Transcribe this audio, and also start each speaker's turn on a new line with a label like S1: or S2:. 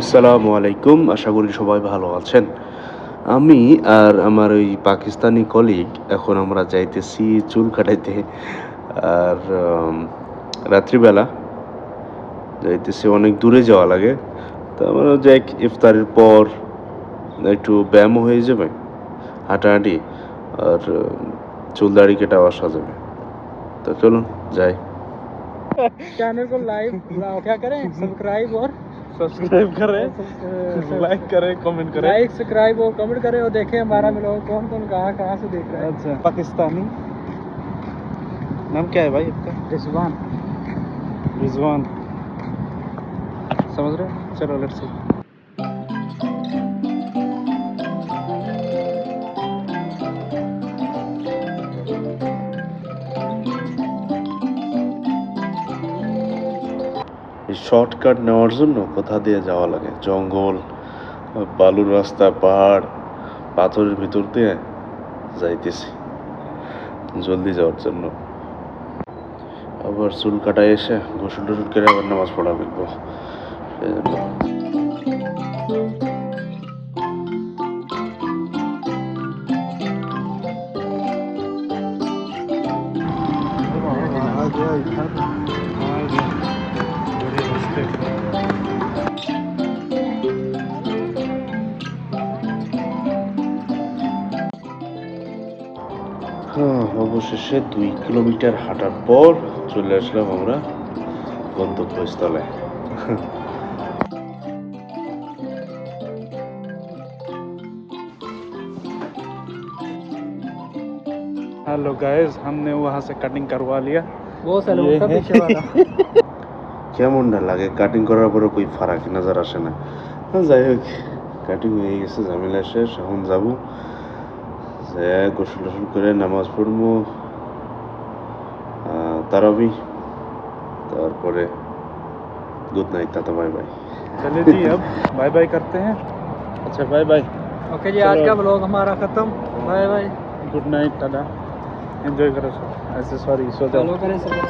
S1: আসসালামু আলাইকুম আশা করি সবাই ভালো আছেন আমি আর আমার ওই পাকিস্তানি কলিগ এখন আমরা যাইতেছি চুল কাটাইতে আর উম, রাত্রিবেলা যাইতেছি অনেক দূরে যাওয়া লাগে তো আমরা যাই ইফতারের পর একটু ব্যায়াম হয়ে যাবে হাঁটাহাঁটি আর উম, চুল দাড়ি কেটেও আসা যাবে তো চলুন যাই
S2: चैनल को लाइक क्या करें सब्सक्राइब और
S3: सब्सक्राइब करें लाइक करें। कमेंट करें
S2: लाइक सब्सक्राइब और कमेंट करें और देखें हमारा ब्लॉग कौन कौन कहाँ कहाँ से देख रहा है।
S3: अच्छा पाकिस्तानी। नाम क्या है भाई आपका?
S2: रिजवान।
S3: रिजवान। समझ रहे हो? चलो लेट्स
S1: শর্টকাট নেওয়ার জন্য কোথা দিয়ে যাওয়া লাগে? জঙ্গল, বালুর রাস্তা, পাহাড়, পাথরের ভিতর দিয়ে যাইতেছি। জলদি যাওয়ার জন্য। আবার চুল কাটায় এসে গোসল টসুল করে আবার নামাজ পড়া
S3: লিখব
S1: you অবশেষে দুই কিলোমিটার হাঁটার পর চলে আসলাম আমরা গন্তব্যস্থলে
S3: हेलो गाइस हमने वहाँ से कटिंग करवा लिया
S2: वो सलूट का
S3: ये है।
S2: पीछे वाला
S1: কেমন না লাগে কাটিং করার পরে কই ফারাক নজর আসে না না, যাই হোক কাটিং হয়ে গেছে ঝামেলা শেষ এখন যাব যে গোসল টোসল করে নামাজ পড়বো আহ, তারাবি তারপরে good night tata bye bye
S3: चलिए जी अब बाय बाय करते हैं अच्छा बाय बाय
S2: ओके जी आज का ब्लॉग हमारा खत्म bye bye
S3: good night tata enjoy करो सब ऐसे सॉरी सो जाओ
S2: चलो करें सब